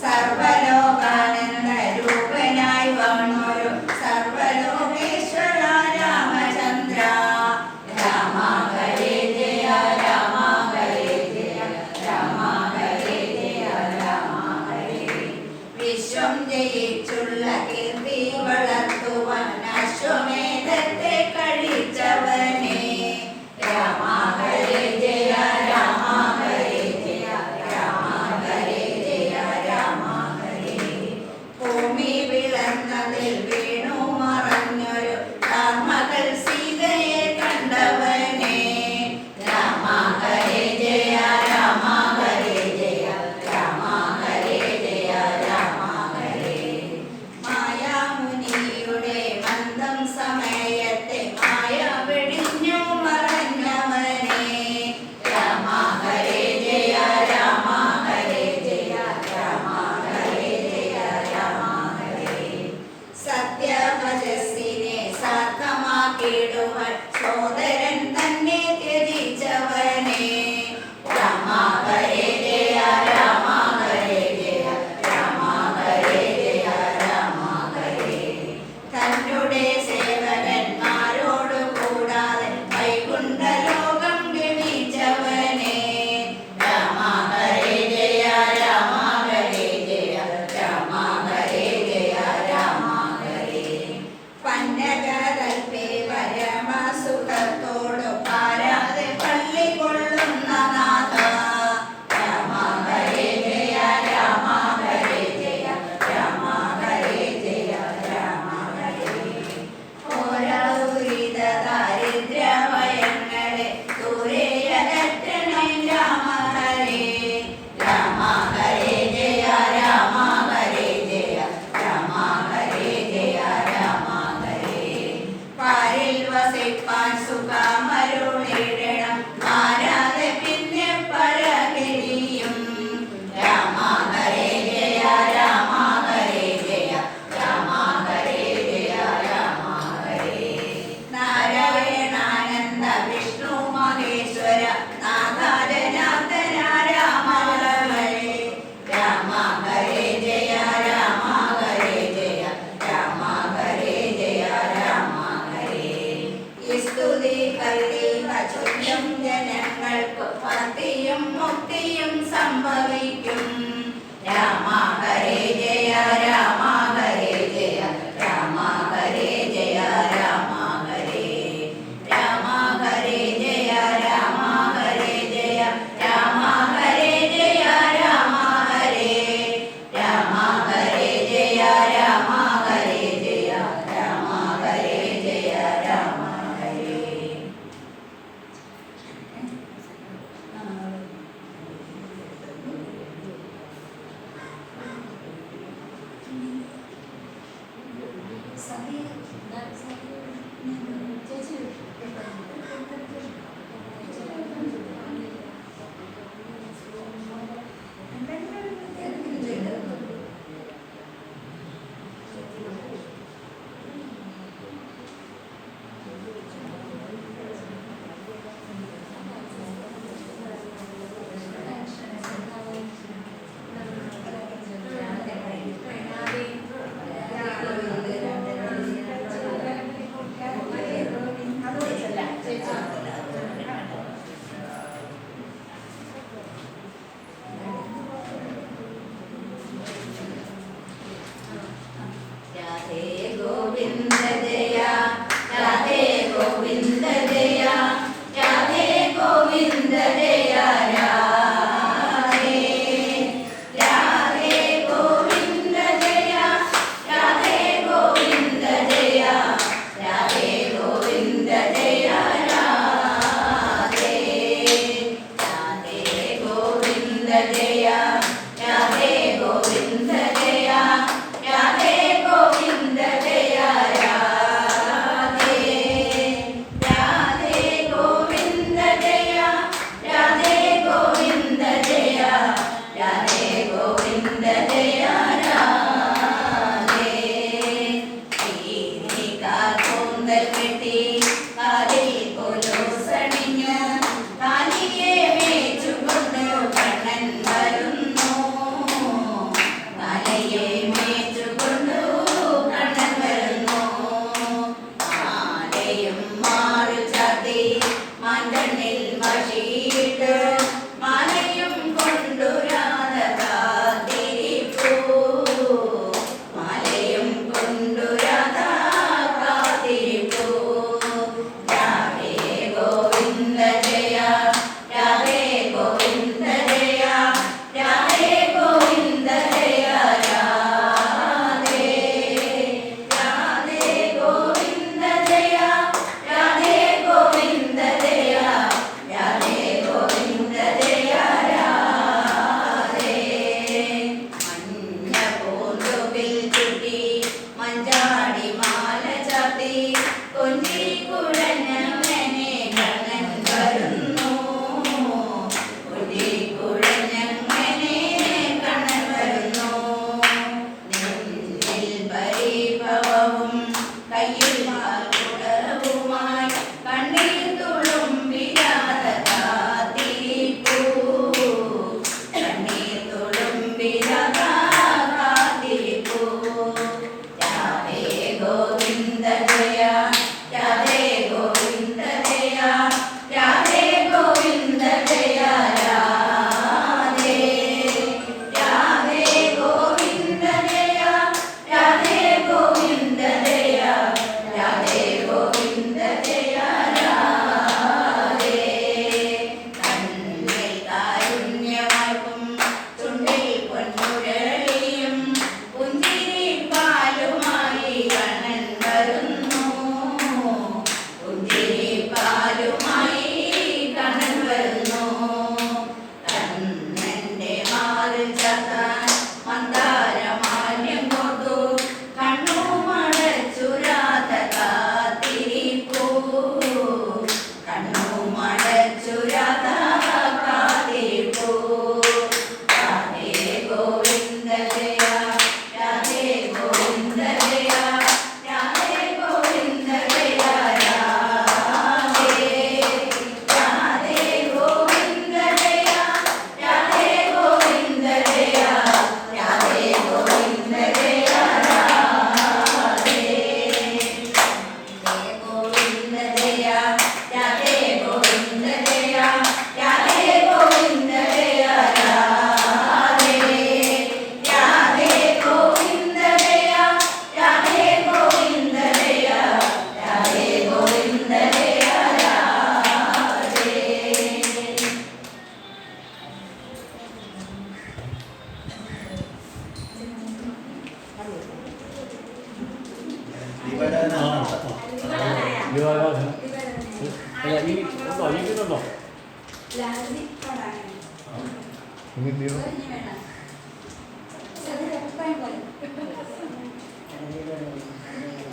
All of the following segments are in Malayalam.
Sarva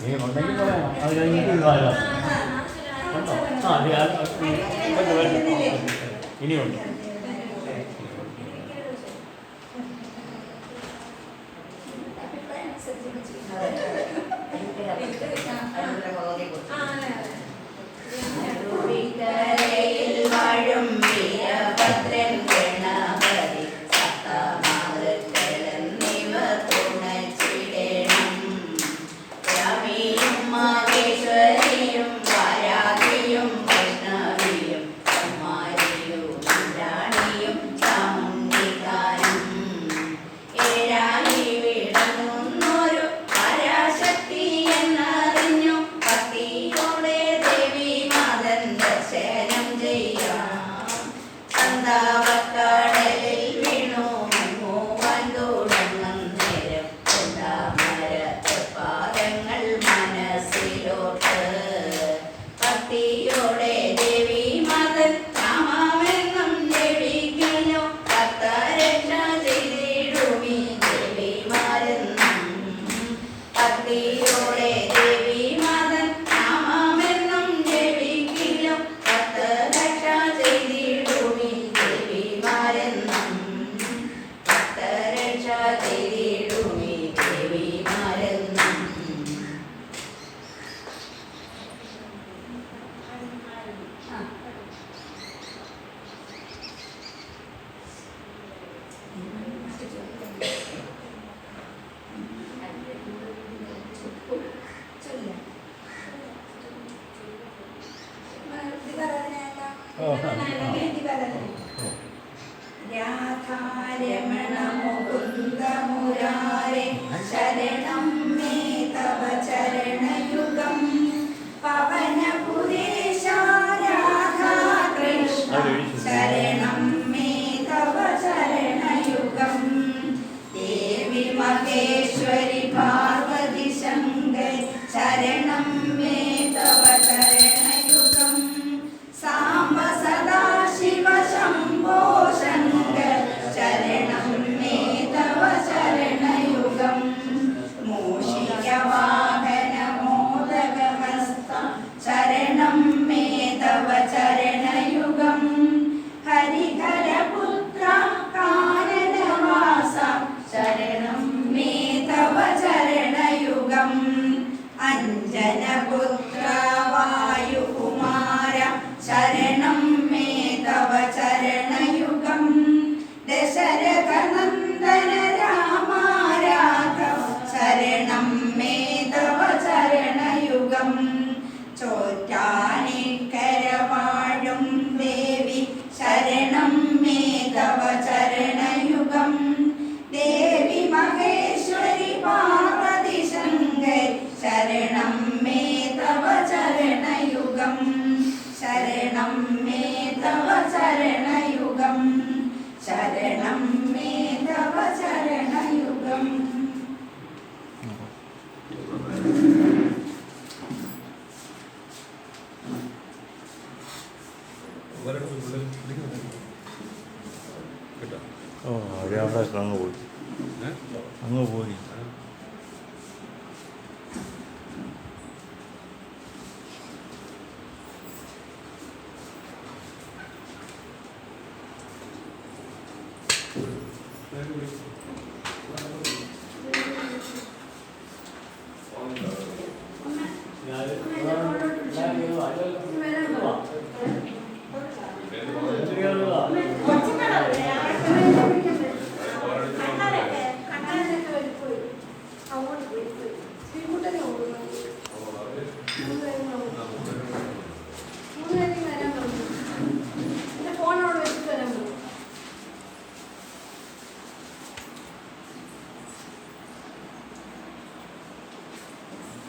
നീ ഉണ്ടെങ്കിൽ അത് കഴിഞ്ഞിട്ട്. ഇനിയുണ്ട്. രാധാരമണമുകുന്ദമുരാരെ ശരണം മേ തവ ചരണയുഗം. പവനപുരേശാരാധാകൃഷ്ണ ദേവി മഹേശ്വരി ഓ അവരവിടെ അങ്ങ് പോയി. അങ്ങ് പോയി.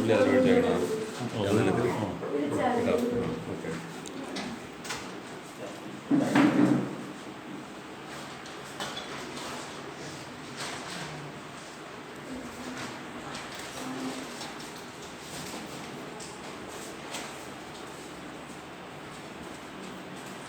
യൂട്യൂബിൽ അതിനുവേണ്ടി കാണാം അങ്ങനെ ഓക്കെ.